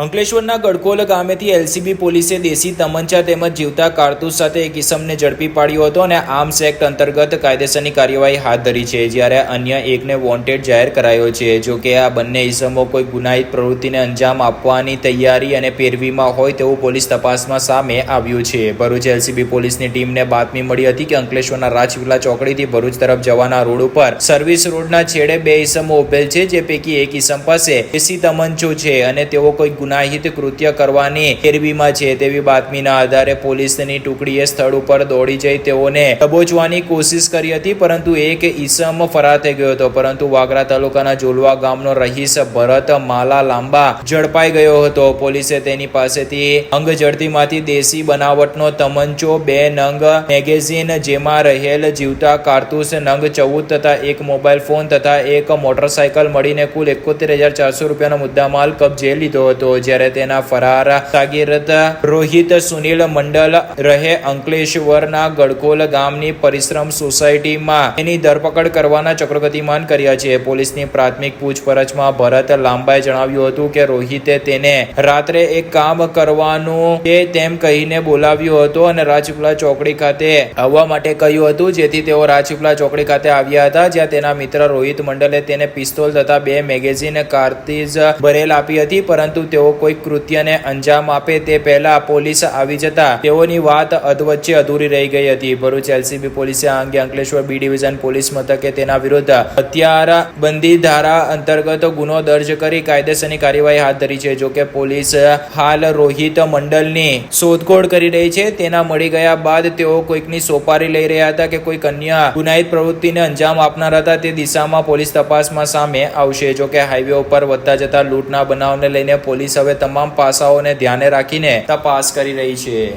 અંકલેશ્વરના ગડકોલ ગામેથી એલસીબી પોલીસે દેશી તમંચા તેમજ જીવતા કારતૂસ સાથે એક ઇસમને ઝડપી પાડ્યો હતો અને આર્મ્સ એક્ટ અંતર્ગત કાયદેસરની કાર્યવાહી હાથ ધરી છે, જ્યારે અન્ય એકને વોન્ટેડ જાહેર કરાયો છે. જો કે આ બંને ઇસમો કોઈ ગુનાહિત પ્રવૃત્તિને અંજામ આપવાની તૈયારી અને પેરવીમાં હોય તેવું પોલીસ તપાસમાં સામે આવ્યું છે. ભરૂચ એલસીબી પોલીસની ટીમને બાતમી મળી હતી કે અંકલેશ્વરના રાજપીપળા ચોકડીથી ભરૂચ તરફ જવાના રોડ ઉપર સર્વિસ રોડના છેડે બે ઇસમો ઉભેલ છે, જે પૈકી એક ઇસમ પાસે દેશી તમંચો છે અને તેઓ કોઈ ગુનાહિત કૃત્ય કરવાની પેરવીમાં છે તેવી બાતમીના આધારે પોલીસની ટુકડીએ સ્થળ ઉપર દોડી જઈ તેઓને દબોચવાની કોશિશ કરી હતી, પરંતુ એક ઈસમ થઈ ગયો હતો. પરંતુ વાગરા તાલુકાના જોલવા ગામનો રહીશ ભરત માલા લાંબા ઝડપાઈ ગયો હતો. પોલીસે તેની પાસેથી અંગ જડતીમાંથી દેશી બનાવટનો તમંચો, બે નંગ મેગેઝીન જેમાં રહેલ જીવતા કારતૂસ, નંગ ચૌદ તથા એક મોબાઈલ ફોન તથા એક મોટરસાયકલ મળીને કુલ એકોતેર હજાર ચારસો રૂપિયાનો મુદ્દામાલ કબજે લીધો હતો. જ્યારે તેના ફરાર સાગીરત રોહિત સુનિલ મંડલ રહે અંકલેશ્વરના ગડકોલ ગામની પરિશ્રમ સોસાયટીમાં તેની ધરપકડ કરવાના ચક્રગતિમાન કર્યા છે. પોલીસની પ્રાથમિક પૂછપરછમાં ભરત લાંબાએ જણાવ્યું હતું કે રોહિતે તેને રાત્રે એક કામ કરવાનું કે તેમ કહીને બોલાવ્યો હતો અને રાજપીપળા ચોકડી ખાતે આવવા માટે કહ્યું હતું. જેથી તેઓ રાજપીપળા ચોકડી ખાતે આવ્યા હતા, જ્યાં તેના મિત્ર રોહિત મંડલે તેને પિસ્તોલ તથા બે મેગેઝિન કારતીજ ભરેલ આપી હતી. પરંતુ તેઓ કોઈ કૃત્યને અંજામ આપે તે પહેલા પોલીસ આવી જતા તેઓની વાત અધવચ્ચે અધૂરી રહી ગઈ હતી. ભરૂચ એલસીબી પોલીસે આ અંગે અંકલેશ્વર બી ડિવિઝન પોલીસ મથકે તેના વિરુદ્ધ હત્યારા બંધી ધારા અંતર્ગત ગુનો દર્જ કરી કાયદેસરની કાર્યવાહી હાથ ધરી છે. જોકે પોલીસ હાલ રોહિત મંડલની શોધખોળ કરી રહી છે. તેના મળી ગયા બાદ તેઓ કોઈકની સોપારી લઈ રહ્યા હતા કે કોઈક અન્ય ગુનાહિત પ્રવૃત્તિને અંજામ આપનાર હતા તે દિશામાં પોલીસ તપાસમાં સામે આવશે. જોકે હાઈવે ઉપર વધતા જતા લૂંટના બનાવને લઈને પોલીસ હવે તમામ પાસાઓને ધ્યાને રાખીને તપાસ કરી રહી છે.